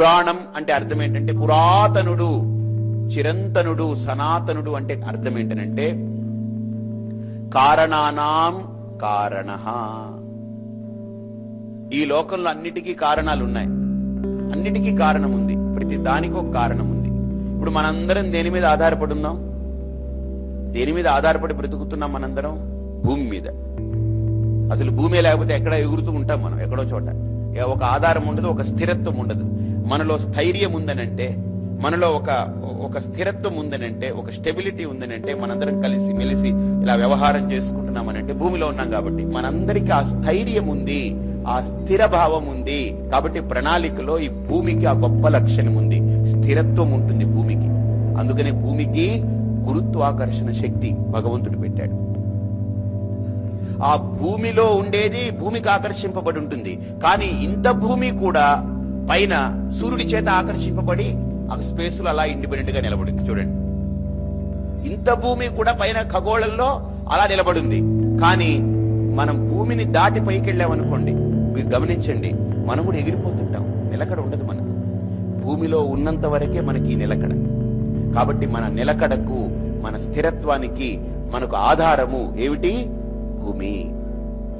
పురాణం అంటే అర్థం ఏంటంటే పురాతనుడు చిరంతనుడు సనాతనుడు అంటే అర్థం ఏంటనంటే కారణానాం కారణ. ఈ లోకంలో అన్నిటికీ కారణాలు ఉన్నాయి అన్నిటికీ కారణం ఉంది ప్రతి దానికి ఒక కారణం ఉంది ఇప్పుడు మనందరం దేని మీద ఆధారపడి ఉన్నాం దేని మీద ఆధారపడి బ్రతుకుతున్నాం మనందరం? భూమి మీద. అసలు భూమి లేకపోతే ఎక్కడ ఎగురుతూ ఉంటాం మనం ఎక్కడో చోట. ఒక ఆధారం ఉండదు ఒక స్థిరత్వం ఉండదు. మనలో స్థైర్యం ఉందనంటే మనలో ఒక ఒక స్థిరత్వం ఉందనంటే ఒక స్టెబిలిటీ ఉందనంటే మనందరం కలిసి మెలిసి ఇలా వ్యవహారం చేసుకుంటున్నామనంటే భూమిలో ఉన్నాం కాబట్టి మనందరికీ ఆ స్థైర్యం ఉంది ఆ స్థిర భావం ఉంది. కాబట్టి ప్రణాళికలో ఈ భూమికి ఆ గొప్ప లక్షణం ఉంది. స్థిరత్వం ఉంటుంది భూమికి. అందుకనే భూమికి గురుత్వాకర్షణ శక్తి భగవంతుడు పెట్టాడు. ఆ భూమిలో ఉండేది భూమికి ఆకర్షింపబడి ఉంటుంది. కానీ ఇంత భూమి కూడా పైన సూర్యుడి చేత ఆకర్షింపబడి ఆ స్పేస్లో అలా ఇండిపెండెంట్గా నిలబడింది. చూడండి. ఇంత భూమి కూడా పైన ఖగోళంలో అలా నిలబడింది. కానీ మనం భూమిని దాటి పైకి వెళ్ళామనుకోండి మీరు గమనించండి మనం కూడా ఎగిరిపోతుంటాం. నిలకడ ఉండదు మనకు. భూమిలో ఉన్నంత వరకే మనకి ఈ నిలకడ. కాబట్టి మన నిలకడకు మన స్థిరత్వానికి మనకు ఆధారము ఏమిటి? భూమి.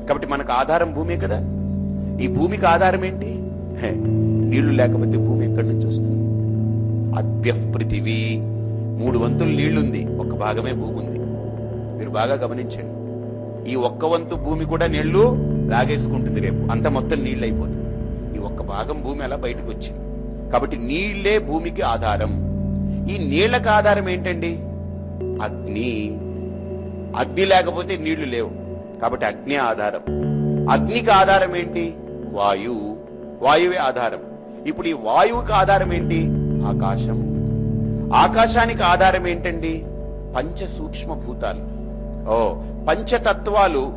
కాబట్టి మనకు ఆధారం భూమే కదా. ఈ భూమికి ఆధారం ఏంటి? నీళ్ళు లేకపోతే భూమి ఎక్కడి నుంచి వస్తుంది? అద్భ్య పృథివీ మూడు వంతులు నీళ్ళుంది. ఒక భాగమే భూమి ఉంది మీరు బాగా గమనించండి. ఈ ఒక్క వంతు భూమి కూడా నీళ్ళు లాగేసుకుంటుంది రేపు. అంత మొత్తం నీళ్ళు అయిపోతుంది ఈ ఒక్క భాగం భూమి అలా బయటకు వచ్చింది కాబట్టి నీళ్ళే భూమికి ఆధారం. ఈ నీళ్ళకు ఆధారం ఏంటండి? అగ్ని. అగ్ని లేకపోతే నీళ్ళు లేవు. కాబట్టి అగ్ని ఆధారం. అగ్నికి ఆధారం ఏంటి? వాయువు వాయువే ఆధారం. ఇప్పుడు ఈ వాయువుకి ఆధారం ఏంటి? ఆకాశం. ఆకాశానికి ఆధారం ఏంటండి? పంచ సూక్ష్మ భూతాలు. ఓ పంచతత్వాలు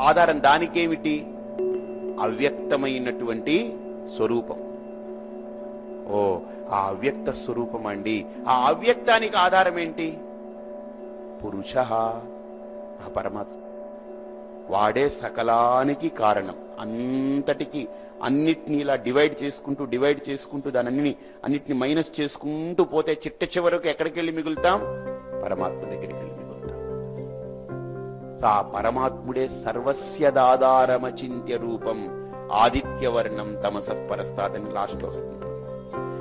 ఆధారం దానికేమిటి? అవ్యక్తమైనటువంటి స్వరూపం. ఓ ఆ అవ్యక్త స్వరూపం అండి? ఆ అవ్యక్తానికి ఆధారం ఏంటి? పురుష ఆ పరమాత్మ. వాడే సకలానికి కారణం. అంతటికి అన్నిటిని ఇలా డివైడ్ చేసుకుంటూ డివైడ్ చేసుకుంటూ దానన్ని అన్నిటిని మైనస్ చేసుకుంటూ పోతే చిట్ట చివరకు ఎక్కడికి వెళ్ళి మిగులుతాం? పరమాత్మ దగ్గరికి వెళ్ళి మిగులుతాం. ఆ పరమాత్ముడే సర్వస్యదాధారమచింత్య రూపం ఆదిత్యవర్ణం తమసపరస్తాదని లాస్ట్లో వస్తుంది.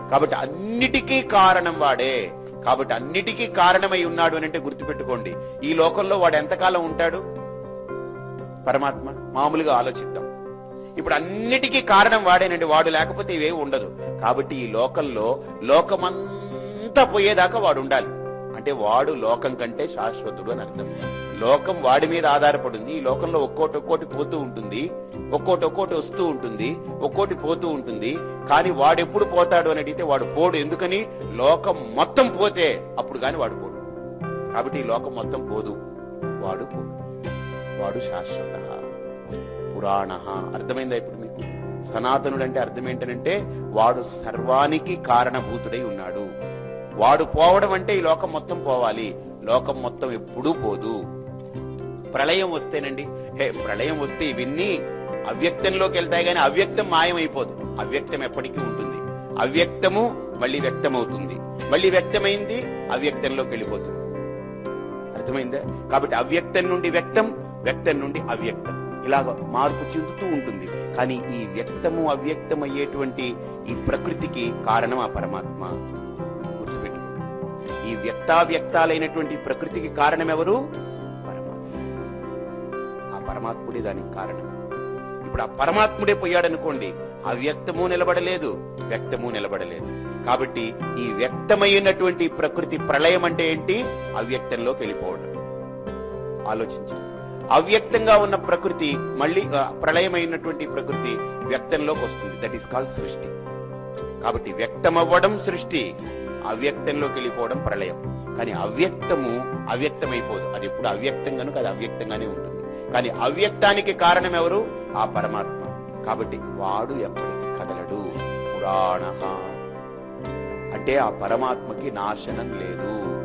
కాబట్టి అన్నిటికీ కారణం వాడే. కాబట్టి అన్నిటికీ కారణమై ఉన్నాడు అని అంటే గుర్తుపెట్టుకోండి. ఈ లోకంలో వాడు ఎంతకాలం ఉంటాడు? పరమాత్మ మామూలుగా ఆలోచిద్దాం. ఇప్పుడు అన్నిటికీ కారణం వాడేనండి వాడు లేకపోతే ఇవే ఉండదు. కాబట్టి ఈ లోకంలో లోకమంతా పోయేదాకా వాడు ఉండాలి అంటే వాడు లోకం కంటే శాశ్వతుడు అని అర్థం. లోకం వాడి మీద ఆధారపడింది ఈ లోకంలో ఒక్కోటి ఒక్కోటి పోతూ ఉంటుంది ఒక్కోటి ఒక్కోటి వస్తూ ఉంటుంది ఒక్కోటి పోతూ ఉంటుంది. కానీ వాడు ఎప్పుడు పోతాడు అని అడిగితే వాడు పోడు. ఎందుకని? లోకం మొత్తం పోతే అప్పుడు కానీ వాడు పోడు. కాబట్టి ఈ లోకం మొత్తం పోదు వాడు పోడు. వాడు శాశ్వత. పురాణ. అర్థమైందా ఇప్పుడు మీకు? సనాతనుడు అంటే అర్థం ఏంటనంటే వాడు సర్వానికి కారణభూతుడై ఉన్నాడు. వాడు పోవడం అంటే ఈ లోకం మొత్తం పోవాలి. లోకం మొత్తం ఎప్పుడూ పోదు. ప్రళయం వస్తేనండి. హే ప్రళయం వస్తే ఇవన్నీ అవ్యక్తంలోకి వెళ్తాయి కానీ అవ్యక్తం మాయమైపోదు. అవ్యక్తం ఎప్పటికీ ఉంటుంది. అవ్యక్తము మళ్ళీ వ్యక్తమవుతుంది. మళ్ళీ వ్యక్తమైంది అవ్యక్తంలోకి వెళ్ళిపోతుంది. అర్థమైందా? కాబట్టి అవ్యక్తం నుండి వ్యక్తం వ్యక్తం నుండి అవ్యక్తం. ఇలాగ మార్పు చెందుతూ ఉంటుంది. కానీ ఈ వ్యక్తము అవ్యక్తం అయ్యేటువంటి ఈ ప్రకృతికి కారణం ఆ పరమాత్మ? గుర్తుపెట్టుకో. ఈ వ్యక్తావ్యక్తాలైనటువంటి ప్రకృతికి కారణం ఎవరు పరమాత్మ. ఆ పరమాత్ముడే దానికి కారణం. ఇప్పుడు ఆ పరమాత్ముడే పోయాడనుకోండి అవ్యక్తము నిలబడలేదు వ్యక్తము నిలబడలేదు. కాబట్టి ఈ వ్యక్తమైనటువంటి ప్రకృతి ప్రళయం అంటే ఏంటి? అవ్యక్తంలోకి వెళ్ళిపోవడం. ఆలోచించండి అవ్యక్తంగా ఉన్న ప్రకృతి మళ్ళీ ప్రళయమైనటువంటి ప్రకృతి వ్యక్తంలోకి వస్తుంది. దట్ ఈస్ కాల్డ్ సృష్టి. కాబట్టి వ్యక్తమవ్వడం సృష్టి అవ్యక్తంలోకి వెళ్ళిపోవడం ప్రళయం. కానీ అవ్యక్తము అవ్యక్తమైపోదు. అది ఎప్పుడు అవ్యక్తం కనుక అది అవ్యక్తంగానే ఉంటుంది. కానీ అవ్యక్తానికి కారణం ఎవరు? ఆ పరమాత్మ. కాబట్టి వాడు ఎప్పటికీ కదలడు. పురాణ. అంటే ఆ పరమాత్మకి నాశనం లేదు.